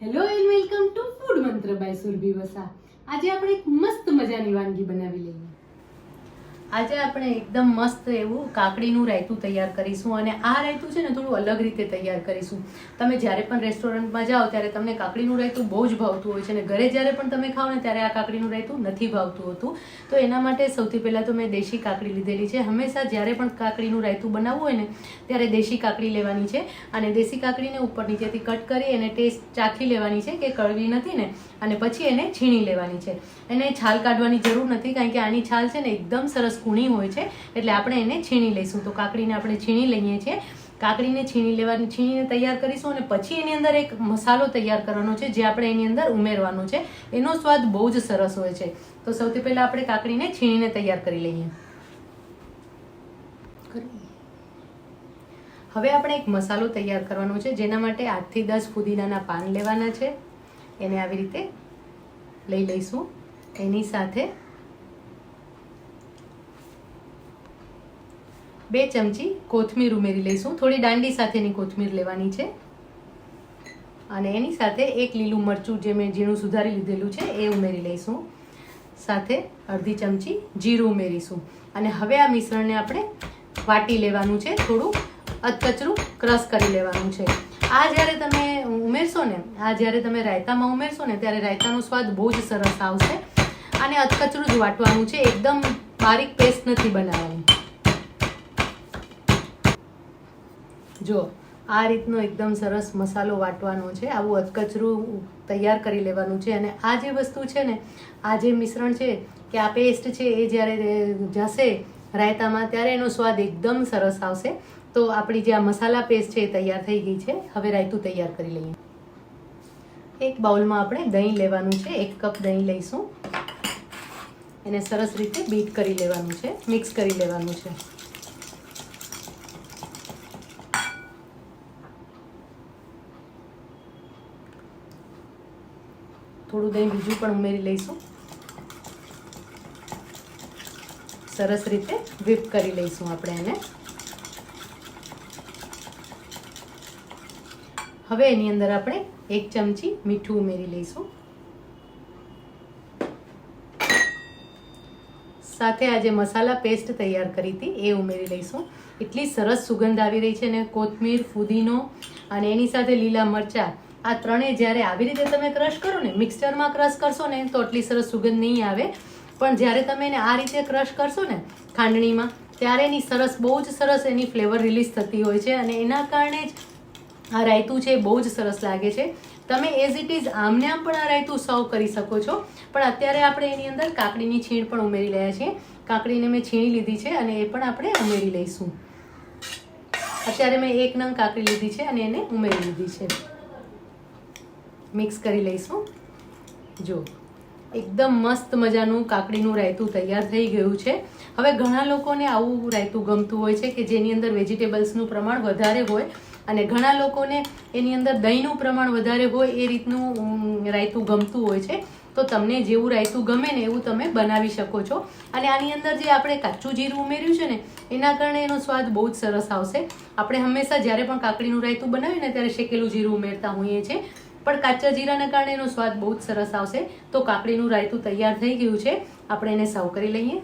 Hello and welcome to food Mantra by Surbhi Vasa આજે આપણે એક મસ્ત મજાની વાનગી બનાવી લઈએ. આજે આપણે એકદમ મસ્ત એવું કાકડીનું રાયતું તૈયાર કરીશું અને આ રાયતું છે ને થોડું અલગ રીતે તૈયાર કરીશું. તમે જ્યારે પણ રેસ્ટોરન્ટમાં જાઓ ત્યારે તમને કાકડીનું રાયતું બહુ જ ભાવતું હોય છે અને ઘરે જ્યારે પણ તમે ખાઓ ને ત્યારે આ કાકડીનું રાયતું નથી ભાવતું હોતું. તો એના માટે સૌથી પહેલાં તો મેં દેશી કાકડી લીધેલી છે. હંમેશા જ્યારે પણ કાકડીનું રાયતું બનાવવું હોય ને ત્યારે દેશી કાકડી લેવાની છે અને દેશી કાકડીને ઉપર નીચેથી કટ કરી એને ટેસ્ટ ચાખી લેવાની છે કે કડવી નથી ને અને પછી એને છીણી લેવાની છે. એને છાલ કાઢવાની જરૂર નથી કારણ કે આની છાલ છે ને એકદમ સરસ કૂણી હોય છે, એટલે આપણે એને છીણી લઈશું. તો કાકડીને આપણે છીણી લઈએ છીએ. કાકડીને છીણી લેવાની, છીણીને તૈયાર કરીશું અને પછી એની અંદર એક મસાલો તૈયાર કરવાનો છે, જે આપણે એની અંદર ઉમેરવાનો છે. એનો સ્વાદ બહુ જ સરસ હોય છે. તો સૌથી પહેલાં આપણે કાકડીને છીણીને તૈયાર કરી લઈએ. હવે આપણે એક મસાલો તૈયાર કરવાનો છે, જેના માટે આઠથી દસ ફુદીનાના પાન લેવાના છે. એને આવી રીતે લઈ લઈશું. એની સાથે બે ચમચી કોથમીર ઉમેરી લઈશું. થોડી દાંડી સાથેની કોથમીર લેવાની છે. અને એની સાથે એક લીલું મરચું જે મેં ઝીણું સુધારી લીધેલું છે, એ ઉમેરી લઈશું. સાથે અડધી ચમચી જીરું ઉમેરીશું. અને હવે આ મિશ્રણને આપણે વાટી લેવાનું છે, થોડું અધકચરું ક્રશ કરી લેવાનું છે. આ જ્યારે તમે ઉમેરશો ને, આ જ્યારે તમે રાયતામાં ઉમેરશો ને, ત્યારે રાયતાનો સ્વાદ બહુ જ સરસ આવશે. અને અધકચરું જ વાટવાનું છે, એકદમ બારીક પેસ્ટ નથી બનાવવાની. જો, આ રીતનો એકદમ સરસ મસાલો વાટવાનો છે, આવું અધકચરું તૈયાર કરી લેવાનું છે. અને આ જે વસ્તુ છે ને, આ જે મિશ્રણ છે, કે આ પેસ્ટ છે, એ જ્યારે જશે રાયતામાં, ત્યારે એનો સ્વાદ એકદમ સરસ આવશે. તો આપણી જે આ મસાલા પેસ્ટ છે એ તૈયાર થઈ ગઈ છે. હવે રાયતું તૈયાર કરી લઈએ. એક બાઉલમાં આપણે દહીં લેવાનું છે. એક કપ દહીં લઈશું. એને સરસ રીતે બીટ કરી લેવાનું છે મિક્સ કરી લેવાનું છે. થોડું દહીં બીજું પણ ઉમેરી લઈશું. સરસ રીતે વ્હીપ કરી લઈશું આપણે એને. હવે એની અંદર આપણે એક ચમચી મીઠું ઉમેરી લઈશું. સાથે આજે મસાલા પેસ્ટ તૈયાર કરી હતી, એ ઉમેરી લઈશું. એટલી સરસ સુગંધ આવી રહી છે ને, કોથમીર, ફુદીનો અને એની સાથે લીલા મરચાં આ ત્રણેય જ્યારે આવી રીતે તમે ક્રશ કરો ને મિક્સચરમાં ક્રશ કરશો ને, તો આટલી સરસ સુગંધ નહીં આવે. પણ જ્યારે તમે એને આ રીતે ક્રશ કરશો ને, ખાંડણીમાં, ત્યારે એની સરસ, બહુ જ સરસ એની ફ્લેવર રિલીઝ થતી હોય છે. અને એના કારણે જ આ રાયતું છે બહુ જ સરસ લાગે છે. તમે એઝ ઇટ ઇઝ આમને આમ પણ આ રાયતું સર્વ કરી શકો છો. પણ અત્યારે આપણે એની અંદર કાકડીની છીણ પણ ઉમેરી રહ્યા છીએ. કાકડીને મેં છીણી લીધી છે અને એ પણ આપણે ઉમેરી લઈશું. અત્યારે મેં એક નંગ કાકડી લીધી છે અને એને ઉમેરી લીધી છે. મિક્સ કરી લઈશું. જો, એકદમ મસ્ત મજાનું કાકડીનું રાયતું તૈયાર થઈ ગયું છે. હવે ઘણા લોકોને આવું રાયતું ગમતું હોય છે કે જેની અંદર વેજીટેબલ્સનું પ્રમાણ વધારે હોય અને ઘણા લોકોને એની અંદર દહીંનું પ્રમાણ વધારે હોય એ રીતનું રાયતું ગમતું હોય છે. તો તમને જેવું રાયતું ગમે ને એવું તમે બનાવી શકો છો. અને આની અંદર જે આપણે કાચું જીરું ઉમેર્યું છે ને, એના કારણે એનો સ્વાદ બહુ જ સરસ આવશે. આપણે હંમેશા જ્યારે પણ કાકડીનું રાયતું બનાવીએ ને ત્યારે શેકેલું જીરું ઉમેરતા હોઈએ છીએ. પણ કાચા જીરાના કારણે એનો સ્વાદ બહુ જ સરસ આવશે. તો કાકડીનું રાયતું તૈયાર થઈ ગયું છે. આપણે એને સર્વ કરી લઈએ.